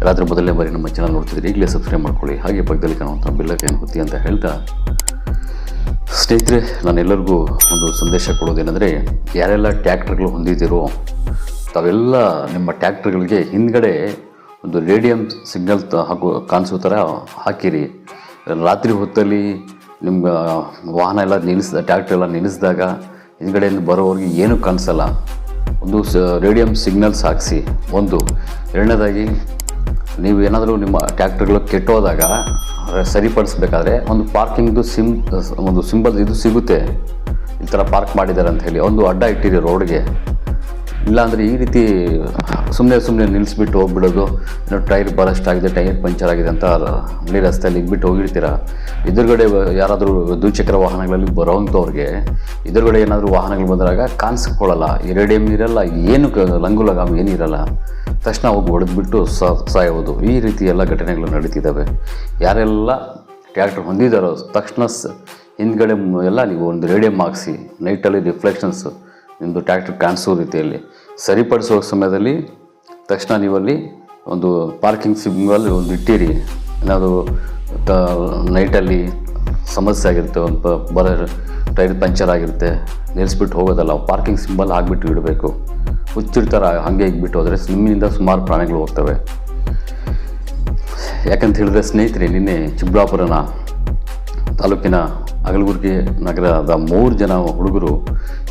ಎಲ್ಲಾದ್ರೂ ಮೊದಲನೇ ಬಾರಿ ನಮ್ಮ ಚಾನಲ್ ನೋಡ್ತಿದ್ರೆ ಈಗಲೇ ಸಬ್ಸ್ಕ್ರೈಬ್ ಮಾಡ್ಕೊಳ್ಳಿ. ಹಾಗೆ ಪಕ್ಕದಲ್ಲಿ ಕಾಣುವಂಥ ಬಿಲ್ಲಕ್ಕೇನು ಹೊತ್ತಿ ಅಂತ ಹೇಳ್ತಾ, ಸ್ನೇಹಿತರೆ, ನಾನೆಲ್ಲರಿಗೂ ಒಂದು ಸಂದೇಶ ಕೊಡೋದೇನೆಂದರೆ, ಯಾರೆಲ್ಲ ಟ್ಯಾಕ್ಟ್ರ್ಗಳು ಹೊಂದಿದ್ದೀರೋ, ತಾವೆಲ್ಲ ನಿಮ್ಮ ಟ್ಯಾಕ್ಟ್ರ್ಗಳಿಗೆ ಹಿಂದ್ಗಡೆ ಒಂದು ರೇಡಿಯಂ ಸಿಗ್ನಲ್ ತ ಹಾಕೋ, ಕಾಣಿಸೋ ಥರ ಹಾಕಿರಿ. ರಾತ್ರಿ ಹೊತ್ತಲ್ಲಿ ನಿಮ್ಮ ವಾಹನ ಎಲ್ಲ ನಿಲ್ಲಿಸಿದ ಟ್ಯಾಕ್ಟ್ರ್ ಎಲ್ಲ ನಿಲ್ಲಿಸಿದಾಗ ಹಿಂದ್ಗಡೆಯಿಂದ ಬರೋವ್ರಿಗೆ ಏನೂ ಕಾಣಿಸಲ್ಲ. ಒಂದು ರೇಡಿಯಂ ಸಿಗ್ನಲ್ಸ್ ಹಾಕಿಸಿ. ಒಂದು, ಎರಡನೇದಾಗಿ ನೀವು ಏನಾದರೂ ನಿಮ್ಮ ಟ್ಯಾಕ್ಟರ್ಗಳು ಕೆಟ್ಟೋದಾಗ ಸರಿಪಡಿಸ್ಬೇಕಾದ್ರೆ ಒಂದು ಪಾರ್ಕಿಂಗ್ದು ಸಿಮ್ ಒಂದು ಸಿಂಬಲ್ ಇದು ಸಿಗುತ್ತೆ. ಈ ಥರ ಪಾರ್ಕ್ ಮಾಡಿದ್ದಾರೆ ಅಂತ ಹೇಳಿ, ಒಂದು ಅಡ್ಡ ಇಟ್ಟಿರಿ ರೋಡ್ಗೆ ಇಲ್ಲಾಂದರೆ ಈ ರೀತಿ ಸುಮ್ಮನೆ ಸುಮ್ಮನೆ ನಿಲ್ಲಿಸ್ಬಿಟ್ಟು ಹೋಗ್ಬಿಡೋದು. ಏನೋ ಟೈರ್ ಬರಸ್ಟ್ ಆಗಿದೆ, ಟೈರ್ ಪಂಚರ್ ಆಗಿದೆ ಅಂತ ಹಳ್ಳಿ ರಸ್ತೆಯಲ್ಲಿ ಇಗ್ಬಿಟ್ಟು ಹೋಗಿರ್ತೀರ? ಎದುರುಗಡೆ ಯಾರಾದರೂ ದ್ವಿಚಕ್ರ ವಾಹನಗಳಲ್ಲಿ ಬರೋವಂಥವ್ರಿಗೆ ಎದುರುಗಡೆ ಏನಾದರೂ ವಾಹನಗಳು ಬಂದಾಗ ಕಾಣಿಸ್ಕೊಳ್ಳಲ್ಲ. ಈ ರೇಡಿಯಂ ಇರಲ್ಲ ಏನು ಲಂಗು ಲಗಾಮ್ ಏನಿರಲ್ಲ ತಕ್ಷಣ ಹೋಗಿ ಹೊಡೆದ್ಬಿಟ್ಟು ಸಾಯೋದು. ಈ ರೀತಿ ಎಲ್ಲ ಘಟನೆಗಳು ನಡೀತಿದ್ದಾವೆ. ಯಾರೆಲ್ಲ ಟ್ಯಾಕ್ಟರ್ ಹೊಂದಿದಾರೋ ತಕ್ಷಣ ಹಿಂದ್ಗಡೆ ಎಲ್ಲ ನೀವು ಒಂದು ರೇಡಿಯಂ ಹಾಕ್ಸಿ, ನೈಟಲ್ಲಿ ರಿಫ್ಲೆಕ್ಷನ್ಸ್ ನಿಮ್ಮದು ಟ್ಯಾಕ್ಟರ್ ಕಾಣಿಸೋ ರೀತಿಯಲ್ಲಿ ಸರಿಪಡಿಸೋ ಸಮಯದಲ್ಲಿ ತಕ್ಷಣ ನೀವಲ್ಲಿ ಒಂದು ಪಾರ್ಕಿಂಗ್ ಸಿಂಬಲ್ ಒಂದು ಇಟ್ಟಿರಿ. ಏನಾದರೂ ತ, ನೈಟಲ್ಲಿ ಸಮಸ್ಯೆ ಆಗಿರುತ್ತೆ, ಒಂದು ಬರೋ ಟೈರ್ ಪಂಚರ್ ಆಗಿರುತ್ತೆ, ನಿಲ್ಲಿಸ್ಬಿಟ್ಟು ಹೋಗೋದಲ್ಲ, ಪಾರ್ಕಿಂಗ್ ಸಿಂಬಲ್ ಆಗಿಬಿಟ್ಟು ಇಡಬೇಕು. ಹುಚ್ಚಿರ್ತಾರೆ ಹಾಗೆ ಇಗ್ಬಿಟ್ಟು ಹೋದರೆ ನಿಮ್ಮಿಂದ ಸುಮಾರು ಪ್ರಾಣಿಗಳು ಹೋಗ್ತವೆ. ಯಾಕಂತ ಹೇಳಿದ್ರೆ ಸ್ನೇಹಿತರೆ, ನಿನ್ನೆ ಚಿಕ್ಕಬಳ್ಳಾಪುರನ ತಾಲೂಕಿನ ಅಗಲಗುರ್ಗಿ ನಗರದ ಮೂರು ಜನ ಹುಡುಗರು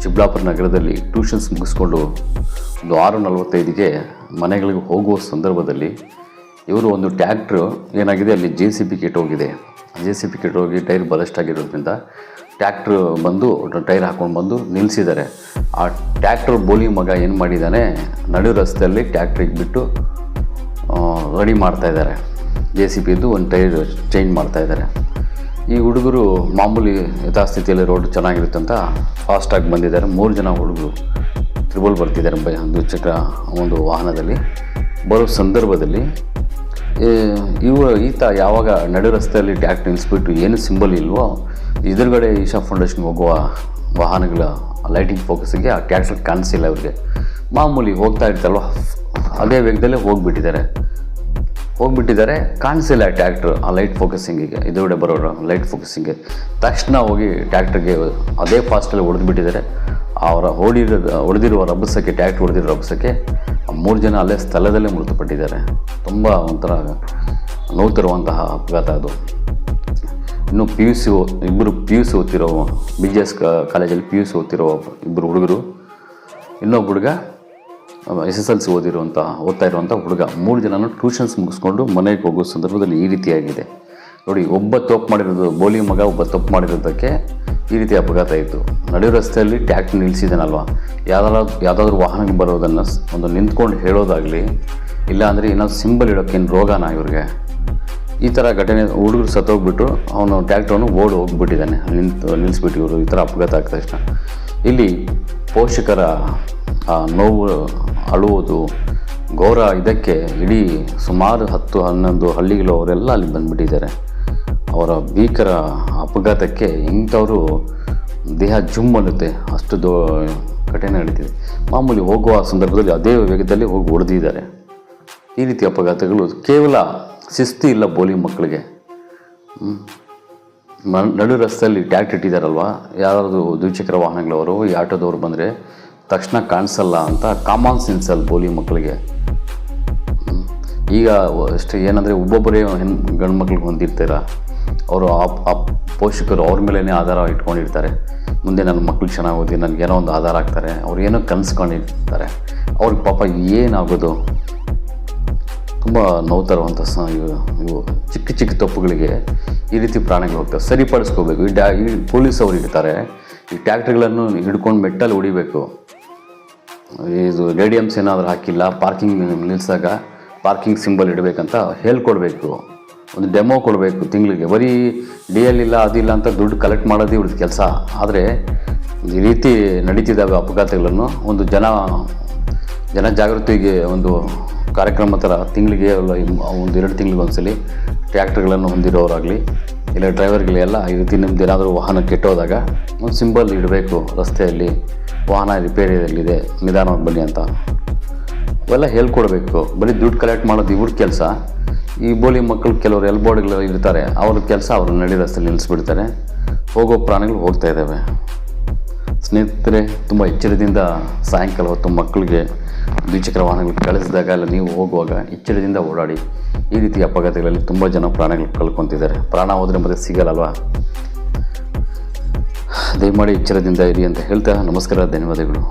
ಚಿಕ್ಕಬಳ್ಳಾಪುರ ನಗರದಲ್ಲಿ ಟ್ಯೂಷನ್ಸ್ ಮುಗಿಸ್ಕೊಂಡು ಒಂದು ಆರು ನಲವತ್ತೈದಿಗೆ ಮನೆಗಳಿಗೆ ಹೋಗುವ ಸಂದರ್ಭದಲ್ಲಿ ಇವರು ಒಂದು ಟ್ಯಾಕ್ಟ್ರು ಏನಾಗಿದೆ, ಅಲ್ಲಿ ಜೆ ಸಿ ಪಿ ಕೆಟ್ಟೋಗಿದೆ ಜೆ ಸಿ ಪಿ ಹೋಗಿ ಟೈರ್ ಬಲಸ್ಟ್ ಆಗಿರೋದ್ರಿಂದ ಟ್ಯಾಕ್ಟ್ರು ಬಂದು, ಟೈರ್ ಹಾಕ್ಕೊಂಡು ಬಂದು ನಿಲ್ಲಿಸಿದ್ದಾರೆ. ಆ ಟ್ಯಾಕ್ಟ್ರ್ ಬೋಲಿ ಮಗ ಏನು ಮಾಡಿದ್ದಾನೆ, ನಡು ರಸ್ತೆಯಲ್ಲಿ ಟ್ಯಾಕ್ಟ್ರಿಗೆ ಬಿಟ್ಟು ರೆಡಿ ಮಾಡ್ತಾ ಇದ್ದಾರೆ. ಜೆ ಸಿ ಬಿದು ಒಂದು ಟೈರ್ ಚೇಂಜ್ ಮಾಡ್ತಾ ಇದ್ದಾರೆ. ಈ ಹುಡುಗರು ಮಾಮೂಲಿ ಯಥಾಸ್ಥಿತಿಯಲ್ಲಿ ರೋಡ್ ಚೆನ್ನಾಗಿರುತ್ತೆ ಅಂತ ಫಾಸ್ಟಾಗಿ ಬಂದಿದ್ದಾರೆ. ಮೂರು ಜನ ಹುಡುಗರು ತ್ರಿಬಲ್ ಬರ್ತಿದ್ದಾರೆ ಬೈ ದ್ವಿಚಕ್ರ ಒಂದು ವಾಹನದಲ್ಲಿ. ಬರೋ ಸಂದರ್ಭದಲ್ಲಿ ಇವ, ಈತ ಯಾವಾಗ ನಡು ರಸ್ತೆಯಲ್ಲಿ ಟ್ಯಾಕ್ಟ್ ನಿಲ್ಲಿಸ್ಬಿಟ್ಟು ಏನು ಸಿಂಬಲ್ ಇಲ್ವೋ, ಎದುರುಗಡೆ ಈಶಾ ಫೌಂಡೇಶನ್ಗೆ ಹೋಗುವ ವಾಹನಗಳ ಲೈಟಿಂಗ್ ಫೋಕಸ್ಗೆ ಆ ಟ್ಯಾಕ್ಟರ್ ಕಾಣಿಸಿಲ್ಲ ಅವ್ರಿಗೆ ಮಾಮೂಲಿ ಹೋಗ್ತಾ ಇರ್ತಲ್ವ ಅದೇ ವೇಗದಲ್ಲೇ ಹೋಗ್ಬಿಟ್ಟಿದ್ದಾರೆ. ಹೋಗ್ಬಿಟ್ಟಿದ್ದಾರೆ. ಕಾಣಿಸಿಲ್ಲ ಟ್ಯಾಕ್ಟ್ರ್, ಆ ಲೈಟ್ ಫೋಕಸಿಂಗಿಗೆ ಎದುರುಗಡೆ ಬರೋರು, ಲೈಟ್ ಫೋಕಸಿಂಗ್ಗೆ ತಕ್ಷಣ ಹೋಗಿ ಟ್ಯಾಕ್ಟ್ರಿಗೆ ಅದೇ ಫಾಸ್ಟಲ್ಲಿ ಹೊಡೆದ್ಬಿಟ್ಟಿದ್ದಾರೆ. ಅವರ ಹೊಡಿರೋ ಹೊಡೆದಿರುವ ರಭಸಕ್ಕೆ, ಟ್ಯಾಕ್ಟ್ರ್ ಹೊಡೆದಿರೋ ರಭಸಕ್ಕೆ ಮೂರು ಜನ ಅಲ್ಲೇ ಸ್ಥಳದಲ್ಲೇ ಮೃತಪಟ್ಟಿದ್ದಾರೆ. ತುಂಬ ಒಂಥರ ನೋವು ತರುವಂತಹ ಅಪಘಾತ ಅದು. ಇನ್ನು ಪಿ ಯು ಸಿ ಇಬ್ಬರು ಪಿ ಯು ಸಿ ಓದ್ತಿರೋ ಬಿ ಜಿ ಎಸ್ ಕಾಲೇಜಲ್ಲಿ ಪಿ ಯು ಸಿ ಓದ್ತಿರೋ ಇಬ್ಬರು ಹುಡುಗರು. ಇನ್ನೊಬ್ಬ ಹುಡುಗ ಎಸ್ ಎಸ್ ಎಲ್ ಸಿ ಓದಿರುವಂಥ ಓದ್ತಾ ಇರುವಂಥ ಹುಡುಗ. ಮೂರು ಜನನೂ ಟ್ಯೂಷನ್ಸ್ ಮುಗಿಸ್ಕೊಂಡು ಮನೆಗೆ ಹೋಗೋ ಸಂದರ್ಭದಲ್ಲಿ ಈ ರೀತಿಯಾಗಿದೆ. ನೋಡಿ, ಒಬ್ಬ ತಪ್ಪು ಮಾಡಿರೋದು, ಬೋಲಿ ಮಗ ಒಬ್ಬ ತಪ್ಪು ಮಾಡಿರೋದಕ್ಕೆ ಈ ರೀತಿ ಅಪಘಾತ ಇತ್ತು. ನಡು ರಸ್ತೆಯಲ್ಲಿ ಟ್ಯಾಕ್ಟ್ ನಿಲ್ಲಿಸಿದ್ದಾನಲ್ವ ಯಾವ್ದಾದ್ರು ಯಾವುದಾದ್ರೂ ವಾಹನಕ್ಕೆ ಬರೋದನ್ನು ಒಂದು ನಿಂತ್ಕೊಂಡು ಹೇಳೋದಾಗಲಿ, ಇಲ್ಲ ಅಂದರೆ ಇನ್ನೊಂದು ಸಿಂಬಲ್ ಇಡೋಕ್ಕೇನು ರೋಗನ ಇವ್ರಿಗೆ? ಈ ಥರ ಘಟನೆ ಹುಡುಗರು ಸತ್ತೋಗ್ಬಿಟ್ಟು ಅವನು ಟ್ಯಾಕ್ಟ್ರನ್ನು ಓಡ್ ಹೋಗ್ಬಿಟ್ಟಿದ್ದಾನೆ. ನಿಂತು ನಿಲ್ಲಿಸ್ಬಿಟ್ಟು ಇವರು ಈ ಥರ ಅಪಘಾತ ಆದ ತಕ್ಷಣ ಇಲ್ಲಿ ಪೋಷಕರ ನೋವು ಅಳುವುದು ಘೋರ ಇದಕ್ಕೆ ಇಡೀ ಸುಮಾರು ಹತ್ತು ಹನ್ನೊಂದು ಹಳ್ಳಿಗಳು ಅವರೆಲ್ಲ ಅಲ್ಲಿ ಬಂದುಬಿಟ್ಟಿದ್ದಾರೆ. ಅವರ ಭೀಕರ ಅಪಘಾತಕ್ಕೆ ಇಂಥವರು ದೇಹ ಜುಮ್ ಅನ್ನುತ್ತೆ. ಅಷ್ಟು ದೋ ಘಟನೆ ನಡೀತಿದೆ. ಮಾಮೂಲಿ ಹೋಗುವ ಸಂದರ್ಭದಲ್ಲಿ ಅದೇ ವೇಗದಲ್ಲಿ ಹೋಗಿ ಹೊಡೆದಿದ್ದಾರೆ. ಈ ರೀತಿ ಅಪಘಾತಗಳು ಕೇವಲ ಶಿಸ್ತಿ ಇಲ್ಲ ಬೋಲಿ ಮಕ್ಕಳಿಗೆ. ನಡು ರಸ್ತೆಯಲ್ಲಿ ಟ್ಯಾಕ್ಟ್ ಇಟ್ಟಿದ್ದಾರಲ್ವ? ಯಾರಾದರೂ ದ್ವಿಚಕ್ರ ವಾಹನಗಳವರು, ಈ ಆಟೋದವರು ಬಂದರೆ ತಕ್ಷಣ ಕಾಣಿಸಲ್ಲ ಅಂತ ಕಾಮನ್ ಸೆನ್ಸ್ ಅಲ್ಲಿ ಪೋಲಿ ಮಕ್ಕಳಿಗೆ. ಈಗ ಅಷ್ಟೇ ಏನಂದರೆ ಒಬ್ಬೊಬ್ಬರೇ ಹೆಣ್, ಗಂಡು ಮಕ್ಳಿಗೆ ಹೊಂದಿರ್ತೀರ, ಅವರು ಆ ಪೋಷಕರು ಅವ್ರ ಮೇಲೇ ಆಧಾರ ಇಟ್ಕೊಂಡಿರ್ತಾರೆ. ಮುಂದೆ ನನ್ನ ಮಕ್ಳು ಚೆನ್ನಾಗಿ ಓದಿ ನನಗೇನೋ ಒಂದು ಆಧಾರ ಆಗ್ತಾರೆ, ಅವ್ರು ಏನೋ ಕನಸ್ಕೊಂಡಿರ್ತಾರೆ. ಅವ್ರಿಗೆ ಪಾಪ ಏನಾಗೋದು? ತುಂಬ ನೋವು ತರುವಂಥ ಸ, ಇವು ಚಿಕ್ಕ ಚಿಕ್ಕ ತಪ್ಪುಗಳಿಗೆ ಈ ರೀತಿ ಪ್ರಾಣಿಗಳು ಹೋಗ್ತವೆ. ಸರಿಪಡಿಸ್ಕೋಬೇಕು. ಈ ಡ್ಯಾ, ಈ ಪೊಲೀಸ್ ಅವ್ರು ಇರ್ತಾರೆ ಈ ಟ್ಯಾಕ್ಟ್ರಿಗಳನ್ನು ಹಿಡ್ಕೊಂಡು ಮೆಟ್ಟಲ್ಲಿ ಹೊಡಿಬೇಕು. ಇದು ರೇಡಿಯಮ್ಸ್ ಏನಾದರೂ ಹಾಕಿಲ್ಲ ಪಾರ್ಕಿಂಗ್ ನಿಲ್ಲಿಸಿದಾಗ ಪಾರ್ಕಿಂಗ್ ಸಿಂಬಲ್ ಇಡಬೇಕಂತ ಹೇಳ್ಕೊಡ್ಬೇಕು. ಒಂದು ಡೆಮೋ ಕೊಡಬೇಕು ತಿಂಗಳಿಗೆ. ಬರೀ ಡಿ ಎಲ್ ಇಲ್ಲ ಅದಿಲ್ಲ ಅಂತ ದುಡ್ಡು ಕಲೆಕ್ಟ್ ಮಾಡೋದೇ ಇವ್ರದ್ದು ಕೆಲಸ. ಆದರೆ ಈ ರೀತಿ ನಡೀತಿದ್ದಾವೆ ಅಪಘಾತಗಳನ್ನು. ಒಂದು ಜನ ಜನ ಜಾಗೃತಿಗೆ ಒಂದು ಕಾರ್ಯಕ್ರಮ ಥರ ತಿಂಗಳಿಗೆ ಒಂದು ಎರಡು ತಿಂಗಳಿಗೆ ಒಂದ್ಸಲಿ ಟ್ರ್ಯಾಕ್ಟರ್ಗಳನ್ನು ಹೊಂದಿರೋರಾಗಲಿ, ಇಲ್ಲ ಡ್ರೈವರ್ಗಳೆಲ್ಲ ಈ ರೀತಿ ನಿಮ್ದು ಏನಾದರೂ ವಾಹನ ಕೆಟ್ಟೋದಾಗ ಒಂದು ಸಿಂಬಲ್ ಇಡಬೇಕು ರಸ್ತೆಯಲ್ಲಿ. ವಾಹನ ರಿಪೇರಿಯಲ್ಲಿದೆ ನಿಧಾನವಾಗಿ ಬನ್ನಿ ಅಂತ. ಇವೆಲ್ಲ ಹೇಳ್ಕೊಡ್ಬೇಕು. ಬರೀ ದುಡ್ಡು ಕಲೆಕ್ಟ್ ಮಾಡೋದು ಇವ್ರ ಕೆಲಸ. ಈ ಬೋಲಿ ಮಕ್ಕಳು ಕೆಲವರು ಎಲ್ ಎಲ್ಬೋರ್ಡ್ಗಳು ಇರ್ತಾರೆ, ಅವ್ರ ಕೆಲಸ ಅವರು ನಡಿ ರಸ್ತೆಯಲ್ಲಿ ನಿಲ್ಲಿಸ್ಬಿಡ್ತಾರೆ ಹೋಗೋ ಪ್ರಾಣಿಗಳು ಹೋಗ್ತಾ ಇದ್ದಾವೆ. ಸ್ನೇಹಿತರೆ, ತುಂಬ ಎಚ್ಚರದಿಂದ ಸಾಯಂಕಾಲ ಹೊತ್ತು ಮಕ್ಕಳಿಗೆ ದ್ವಿಚಕ್ರ ವಾಹನಗಳು ಕಳಿಸಿದಾಗ ಅಲ್ಲ ನೀವು ಹೋಗುವಾಗ ಎಚ್ಚರದಿಂದ ಓಡಾಡಿ. ಈ ರೀತಿ ಅಪಘಾತಗಳಲ್ಲಿ ತುಂಬ ಜನ ಪ್ರಾಣಗಳು ಕಳ್ಕೊತಿದ್ದಾರೆ. ಪ್ರಾಣ ಹೋದರೆ ಮತ್ತೆ ಸಿಗಲ್ಲಲ್ವಾ ದಯಮಾಡಿ ಎಚ್ಚರದಿಂದ ಇರಿ ಅಂತ ಹೇಳ್ತಾ ನಮಸ್ಕಾರ ಧನ್ಯವಾದಗಳು.